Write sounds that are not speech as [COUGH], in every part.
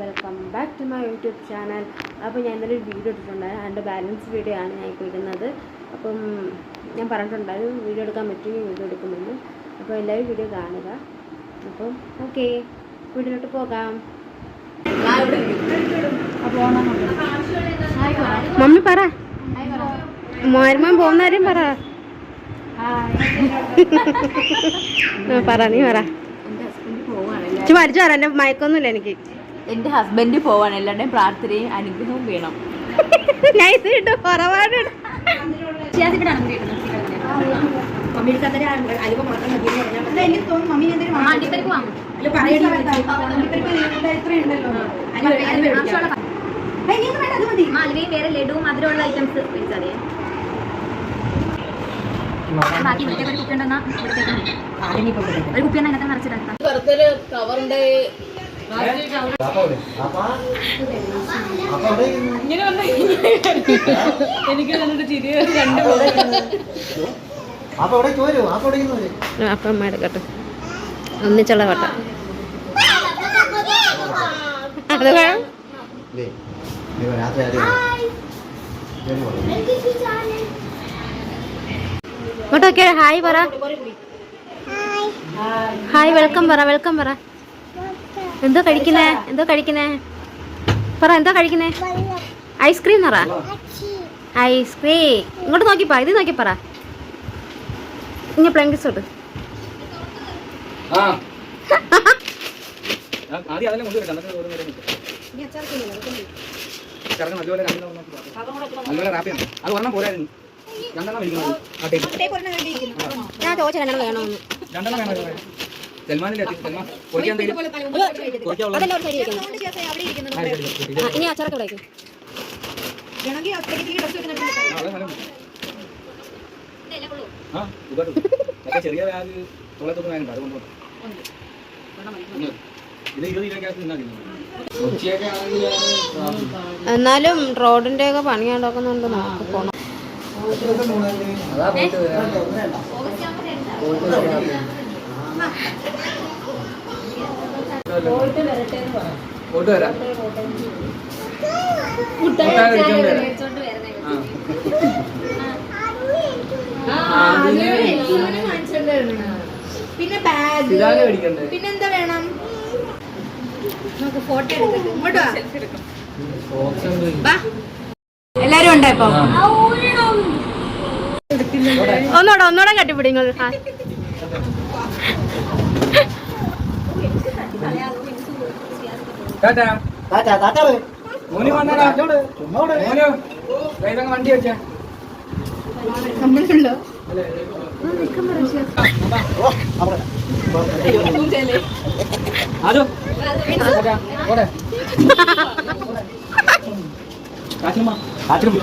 Welcome back to my YouTube channel അപ്പോൾ ഞാൻ ഇന്നലെ ഒരു വീഡിയോ ഇട്ടിട്ടുണ്ടായിരുന്നു അതിന്റെ ബാലൻസ് വീഡിയോ ആണ് ഞാൻ ഇപ്പോൾ ഇടുന്നത്. അപ്പം ഞാൻ പറഞ്ഞിട്ടുണ്ടായിരുന്നു വീഡിയോ എടുക്കാൻ പറ്റുമെങ്കിൽ വീഡിയോ എടുക്കുമെന്ന്. അപ്പോൾ എല്ലാവരും വീഡിയോ കാണുക. അപ്പം ഓക്കെ വീഡിയോയിലോട്ട് പോകാം. മമ്മി. പറ. മോരുമാൻ പോകുന്ന കാര്യം പറ. പറ നീ പറ. മരിച്ചു ചുമ്മാ പറ എന്റെ മയക്കൊന്നുമില്ല എനിക്ക്. എന്റെ ഹസ്ബൻഡ് പോവാണ്. എല്ലാവരുടെയും പ്രാർത്ഥനയും അനുഗ്രഹവും വേണം. ഞാൻ ഇത് കുറവാണ്. വേറെ മധുരമുള്ള ഐറ്റംസ് ബാക്കി ഇവിടത്തേക്ക് ഒരു കുപ്പി ഉണ്ടെന്നാ ഒരു കുപ്പി അതിനകത്ത് അവിടെ ചോരു അപ്പൊ അവിടെ ഇരുന്ന് വരും. അപ്പം അമ്മ എടുക്കട്ടെ ഒന്നിച്ചുള്ള വട്ട അത് വേണം. ഇങ്ങോട്ടൊക്കെ ഹായ് പറ. ഹായ് വെൽക്കം പറ വെൽക്കം പറ. എന്തോ കഴിക്കുന്നേ? എന്തോ കഴിക്കുന്നേ? പറ എന്തോ കഴിക്കുന്നേ? ഐസ്ക്രീം പറ. ഐസ്ക്രീം. ഇങ്ങോട്ട് നോക്കിപ്പാ ഇത് നോക്കി പറ. ഇങ്ങനെ പ്ലെങ്കിസ് തൊട്ട് ഞാൻ ചോദിച്ച രണ്ടെണ്ണം വേണമെന്ന് രണ്ടെണ്ണം വേണം. ഇനി അച്ചാറൊക്കെ ഇവിടെ ചെറിയ ബാഗ് എന്നാലും റോഡിന്റെ ഒക്കെ പണി ഉണ്ടാക്കുന്നുണ്ട് നമുക്ക് പോണം. അതാ പോയിട്ട് വരാം. പോയിട്ട് വരാം. പിന്നെ ബാഗ്. പിന്നെന്താ വേണം? നമുക്ക് ഫോട്ടോ എടുക്കാം. ഇങ്ങോട്ട് എല്ലാരും ഉണ്ടോ ഇപ്പൊ? ഒന്നോടെ ഒന്നൂടെ ഒന്നൂടെ കട്ടിപ്പിടി [LAUGHS] വണ്ടി വെച്ചേ. നമ്മളുണ്ടോ ഓ, അവിടെ. ആജോ ടാറ്റാ. പോട്ടെ. കാച്ചിലുമ്മ. കാച്ചിലും.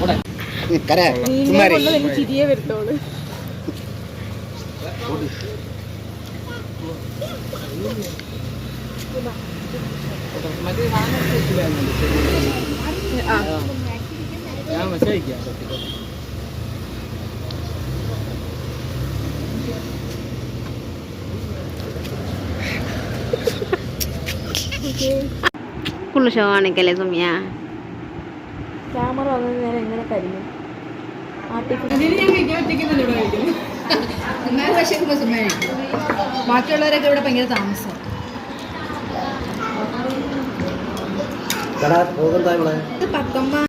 പോട്ടെ. ഉം, കര. ചിരിയെ വരുത്തോളൂ മറ്റേ സാധനം? ഞാൻ മെസ്സേജ് അയക്കാം ഫുള്ള് ഷോ ആണെങ്കിലേ സുമിയ ക്യാമറ വന്നത് നേരം എങ്ങനെ കരിഞ്ഞു ബാക്കിയുള്ളവരൊക്കെ ഇവിടെ ഭയങ്കര താമസം. ഇത് പത്തൊമ്പത്